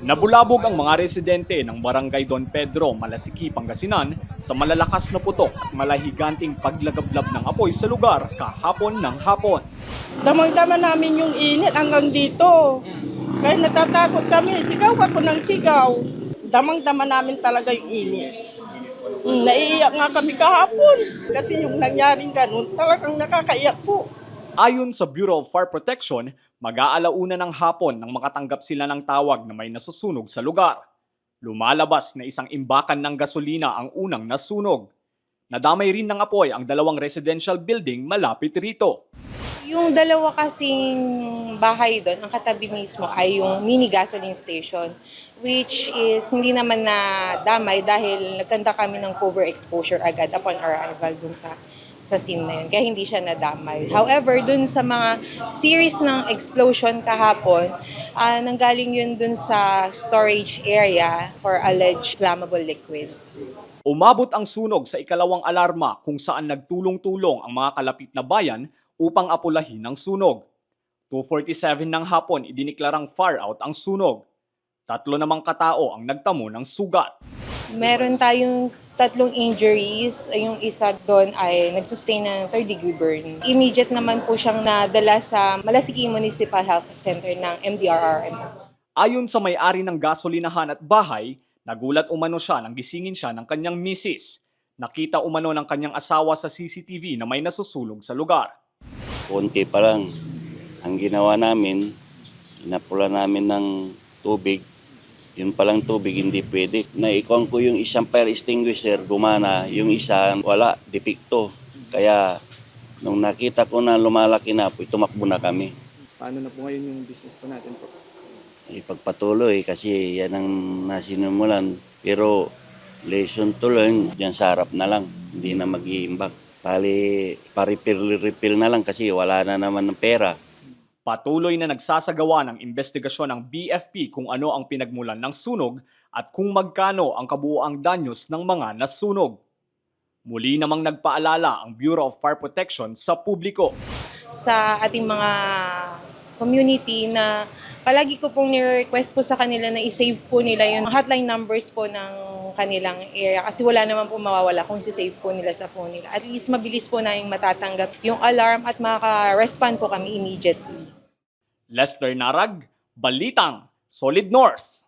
Nabulabog ang mga residente ng Barangay Don Pedro, Malasiki, Pangasinan sa malalakas na putok at malahiganting paglagablab ng apoy sa lugar kahapon ng hapon. Damang-dama namin yung init hanggang dito. Kaya natatakot kami. Sigaw ako ng sigaw. Damang-dama namin talaga yung init. Mm, naiiyak nga kami kahapon. Kasi yung nangyaring ganun, talagang nakakaiyak po. Ayon sa Bureau of Fire Protection, mag-aalauna ng hapon nang makatanggap sila ng tawag na may nasusunog sa lugar. Lumalabas na isang imbakan ng gasolina ang unang nasunog. Nadamay rin ng apoy ang dalawang residential building malapit rito. Yung dalawa kasing bahay doon, ang katabi mismo ay yung mini gasoline station which is hindi naman na damay dahil nagkanda kami ng cover exposure agad upon arrival dun sa sa scene na yun. Kaya hindi siya nadamay. However, dun sa mga series ng explosion kahapon, ah, nanggaling yun dun sa storage area for alleged flammable liquids. Umabot ang sunog sa ikalawang alarma kung saan nagtulong-tulong ang mga kalapit na bayan upang apulahin ang sunog. 2.47 ng hapon idiniklarang far out ang sunog. Tatlo namang katao ang nagtamo ng sugat. Meron tayong tatlong injuries. Yung isa doon ay nagsustain ng third degree burn. Immediate naman po siyang nadala sa Malasiki Municipal Health Center ng MDRRM. Ayon sa may-ari ng gasolinahan at bahay, nagulat umano siya nang gisingin siya ng kanyang misis. Nakita umano ng kanyang asawa sa CCTV na may nasusulog sa lugar. konti pa lang. Ang ginawa namin, inapula namin ng tubig. Yun palang tubig hindi pwede. Naikuan ko yung isang fire extinguisher, gumana. Yung isa, wala, depikto. Kaya, nung nakita ko na lumalaki na po, tumakbo na kami. Paano na po ngayon yung business po natin po? Ipagpatuloy kasi yan ang nasinumulan. Pero, lesson to learn, yan sa harap na lang. Hindi na mag-iimbak. Pali, pa-refill-refill na lang kasi wala na naman ng pera. Patuloy na nagsasagawa ng investigasyon ng BFP kung ano ang pinagmulan ng sunog at kung magkano ang kabuuang danyos ng mga nasunog. Muli namang nagpaalala ang Bureau of Fire Protection sa publiko. Sa ating mga community na palagi ko pong ni-request po sa kanila na i-save po nila yung hotline numbers po ng kanilang area kasi wala naman po mawawala kung si-save po nila sa phone nila. At least mabilis po na yung matatanggap yung alarm at makaka-respond po kami immediately. Lester Narag, Balitang, Solid North.